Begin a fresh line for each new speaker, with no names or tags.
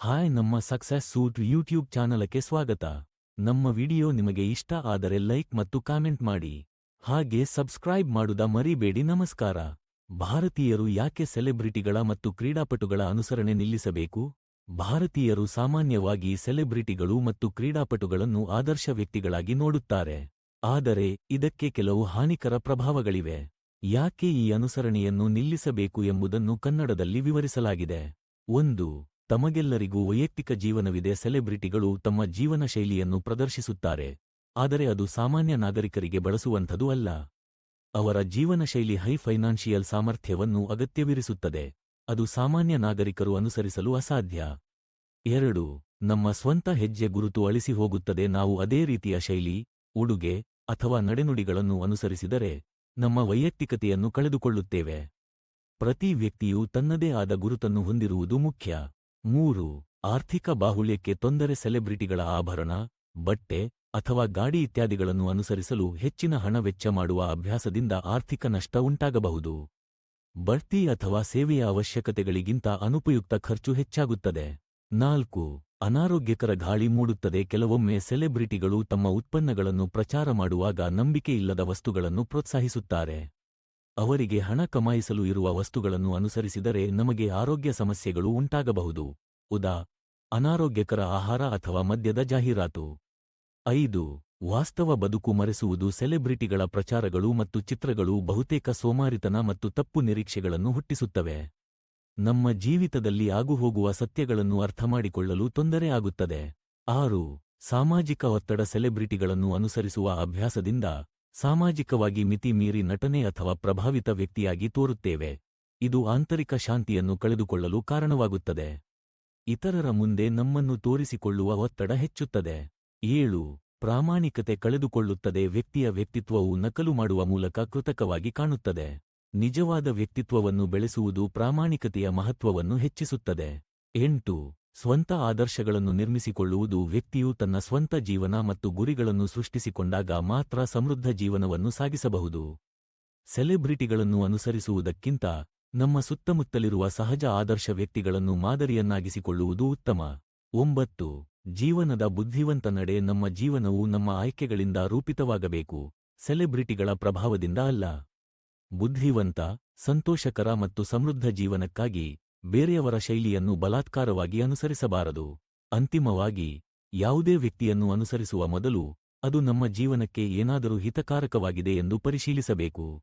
Hi ನಮ್ಮ success suit YouTube ಚಾನಲಕ್ಕೆ ಸ್ವಾಗತ. ನಮ್ಮ ವಿಡಿಯೋ ನಿಮಗೆ ಇಷ್ಟ ಆದರೆ ಲೈಕ್ ಮತ್ತು ಕಾಮೆಂಟ್ ಮಾಡಿ. ಹಾಗೆ ಸಬ್ಸ್ಕ್ರೈಬ್ ಮಾಡುದ ಮರಿಬೇಡಿ ನಮಸ್ಕಾರ. ಭಾರತೀಯರು ಯಾಕೆ ಸೆಲೆಬ್ರಿಟಿಗಳ ಮತ್ತು ಕ್ರೀಡಾಪಟುಗಳ ಅನುಸರಣೆ ನಿಲ್ಲಿಸಬೇಕು? ಭಾರತೀಯರು ಸಾಮಾನ್ಯವಾಗಿ ಸೆಲೆಬ್ರಿಟಿಗಳು ಮತ್ತು ಕ್ರೀಡಾಪಟುಗಳನ್ನು ಆದರ್ಶ ವ್ಯಕ್ತಿಗಳಾಗಿ ನೋಡುತ್ತಾರೆ. ಆದರೆ ಇದಕ್ಕೆ ಕೆಲವು ಹಾನಿಕರ ಪ್ರಭಾವಗಳಿವೆ. ಯಾಕೆ ಈ ಅನುಸರಣೆಯನ್ನು ನಿಲ್ಲಿಸಬೇಕು ಎಂಬುದನ್ನು ಕನ್ನಡದಲ್ಲಿ ವಿವರಿಸಲಾಗಿದೆ. ಒಂದು ತಮಗೆಲ್ಲರಿಗೂ ವೈಯಕ್ತಿಕ ಜೀವನವಿದೆ, ಸೆಲೆಬ್ರಿಟಿಗಳು ತಮ್ಮ ಜೀವನ ಶೈಲಿಯನ್ನು ಪ್ರದರ್ಶಿಸುತ್ತಾರೆ. ಆದರೆ ಅದು ಸಾಮಾನ್ಯ ನಾಗರಿಕರಿಗೆ ಬಳಸುವಂಥದು ಅಲ್ಲ. ಅವರ ಜೀವನ ಶೈಲಿ ಹೈ ಫೈನಾನ್ಷಿಯಲ್ ಸಾಮರ್ಥ್ಯವನ್ನು ಅಗತ್ಯವಿರಿಸುತ್ತದೆ. ಅದು ಸಾಮಾನ್ಯ ನಾಗರಿಕರು ಅನುಸರಿಸಲು ಅಸಾಧ್ಯ. ಎರಡು, ನಮ್ಮ ಸ್ವಂತ ಹೆಜ್ಜೆ ಗುರುತು ಅಳಿಸಿ ಹೋಗುತ್ತದೆ. ನಾವು ಅದೇ ರೀತಿಯ ಶೈಲಿ, ಉಡುಗೆ ಅಥವಾ ನಡೆನುಡಿಗಳನ್ನು ಅನುಸರಿಸಿದರೆ ನಮ್ಮ ವೈಯಕ್ತಿಕತೆಯನ್ನು ಕಳೆದುಕೊಳ್ಳುತ್ತೇವೆ. ಪ್ರತಿ ವ್ಯಕ್ತಿಯು ತನ್ನದೇ ಆದ ಗುರುತನ್ನು ಹೊಂದಿರುವುದು ಮುಖ್ಯ. ಮೂರು, ಆರ್ಥಿಕ ಬಾಹುಳ್ಯಕ್ಕೆ ತೊಂದರೆ ಸೆಲೆಬ್ರಿಟಿಗಳ ಆಭರಣ, ಬಟ್ಟೆ ಅಥವಾ ಗಾಡಿ ಇತ್ಯಾದಿಗಳನ್ನು ಅನುಸರಿಸಲು ಹೆಚ್ಚಿನ ಹಣ ವೆಚ್ಚ ಮಾಡುವ ಅಭ್ಯಾಸದಿಂದ ಆರ್ಥಿಕ ನಷ್ಟ ಉಂಟಾಗಬಹುದು. ಬಡ್ತಿ ಅಥವಾ ಸೇವೆಯ ಅವಶ್ಯಕತೆಗಳಿಗಿಂತ ಅನುಪಯುಕ್ತ ಖರ್ಚು ಹೆಚ್ಚಾಗುತ್ತದೆ. ನಾಲ್ಕು, ಅನಾರೋಗ್ಯಕರ ಗಾಳಿ ಮೂಡುತ್ತದೆ. ಕೆಲವೊಮ್ಮೆ ಸೆಲೆಬ್ರಿಟಿಗಳು ತಮ್ಮ ಉತ್ಪನ್ನಗಳನ್ನು ಪ್ರಚಾರ ಮಾಡುವಾಗ ನಂಬಿಕೆಯಿಲ್ಲದ ವಸ್ತುಗಳನ್ನು ಪ್ರೋತ್ಸಾಹಿಸುತ್ತಾರೆ. ಅವರಿಗೆ ಹಣ ಕಮಾಯಿಸಲು ಇರುವ ವಸ್ತುಗಳನ್ನು ಅನುಸರಿಸಿದರೆ ನಮಗೆ ಆರೋಗ್ಯ ಸಮಸ್ಯೆಗಳು ಉಂಟಾಗಬಹುದು. ಉದಾ, ಅನಾರೋಗ್ಯಕರ ಆಹಾರ ಅಥವಾ ಮದ್ಯದ ಜಾಹೀರಾತು. ಐದು, ವಾಸ್ತವ ಬದುಕು ಮರೆಸುವುದು ಸೆಲೆಬ್ರಿಟಿಗಳ ಪ್ರಚಾರಗಳು ಮತ್ತು ಚಿತ್ರಗಳು ಬಹುತೇಕ ಸೋಮಾರಿತನ ಮತ್ತು ತಪ್ಪು ನಿರೀಕ್ಷೆಗಳನ್ನು ಹುಟ್ಟಿಸುತ್ತವೆ. ನಮ್ಮ ಜೀವಿತದಲ್ಲಿ ಆಗುಹೋಗುವ ಸತ್ಯಗಳನ್ನು ಅರ್ಥಮಾಡಿಕೊಳ್ಳಲು ತೊಂದರೆ ಆಗುತ್ತದೆ. ಆರು, ಸಾಮಾಜಿಕ ಒತ್ತಡ ಸೆಲೆಬ್ರಿಟಿಗಳನ್ನು ಅನುಸರಿಸುವ ಅಭ್ಯಾಸದಿಂದ ಸಾಮಾಜಿಕವಾಗಿ ಮಿತಿ ಮೀರಿ ನಟನೆ ಅಥವಾ ಪ್ರಭಾವಿತ ವ್ಯಕ್ತಿಯಾಗಿ ತೋರುತ್ತೇವೆ. ಇದು ಆಂತರಿಕ ಶಾಂತಿಯನ್ನು ಕಳೆದುಕೊಳ್ಳಲು ಕಾರಣವಾಗುತ್ತದೆ. ಇತರರ ಮುಂದೆ ನಮ್ಮನ್ನು ತೋರಿಸಿಕೊಳ್ಳುವ ಒತ್ತಡ ಹೆಚ್ಚುತ್ತದೆ. ಏಳು, ಪ್ರಾಮಾಣಿಕತೆ ಕಳೆದುಕೊಳ್ಳುತ್ತದೆ. ವ್ಯಕ್ತಿಯ ವ್ಯಕ್ತಿತ್ವವು ನಕಲು ಮಾಡುವ ಮೂಲಕ ಕೃತಕವಾಗಿ ಕಾಣುತ್ತದೆ. ನಿಜವಾದ ವ್ಯಕ್ತಿತ್ವವನ್ನು ಬೆಳೆಸುವುದು ಪ್ರಾಮಾಣಿಕತೆಯ ಮಹತ್ವವನ್ನು ಹೆಚ್ಚಿಸುತ್ತದೆ. ಎಂಟು ಸ್ವಂತ ಆದರ್ಶಗಳನ್ನು ನಿರ್ಮಿಸಿಕೊಳ್ಳುವುದು ವ್ಯಕ್ತಿಯು ತನ್ನ ಸ್ವಂತ ಜೀವನ ಮತ್ತು ಗುರಿಗಳನ್ನು ಸೃಷ್ಟಿಸಿಕೊಂಡಾಗ ಮಾತ್ರ ಸಮೃದ್ಧ ಜೀವನವನ್ನು ಸಾಗಿಸಬಹುದು. ಸೆಲೆಬ್ರಿಟಿಗಳನ್ನು ಅನುಸರಿಸುವುದಕ್ಕಿಂತ ನಮ್ಮ ಸುತ್ತಮುತ್ತಲಿರುವ ಸಹಜ ಆದರ್ಶ ವ್ಯಕ್ತಿಗಳನ್ನು ಮಾದರಿಯನ್ನಾಗಿಸಿಕೊಳ್ಳುವುದು ಉತ್ತಮ. ಒಂಬತ್ತು, ಜೀವನದ ಬುದ್ಧಿವಂತ ನಡೆ ನಮ್ಮ ಜೀವನವು ನಮ್ಮ ಆಯ್ಕೆಗಳಿಂದ ರೂಪಿತವಾಗಬೇಕು. ಸೆಲೆಬ್ರಿಟಿಗಳ ಪ್ರಭಾವದಿಂದ ಅಲ್ಲ. ಬುದ್ಧಿವಂತ, ಸಂತೋಷಕರ ಮತ್ತು ಸಮೃದ್ಧ ಜೀವನಕ್ಕಾಗಿ ಬೇರೆಯವರ ಶೈಲಿಯನ್ನು ಬಲಾತ್ಕಾರವಾಗಿ ಅನುಸರಿಸಬಾರದು. ಅಂತಿಮವಾಗಿ, ಯಾವುದೇ ವ್ಯಕ್ತಿಯನ್ನು ಅನುಸರಿಸುವ ಮೊದಲು ಅದು ನಮ್ಮ ಜೀವನಕ್ಕೆ ಏನಾದರೂ ಹಿತಕಾರಕವಾಗಿದೆ ಎಂದು ಪರಿಶೀಲಿಸಬೇಕು.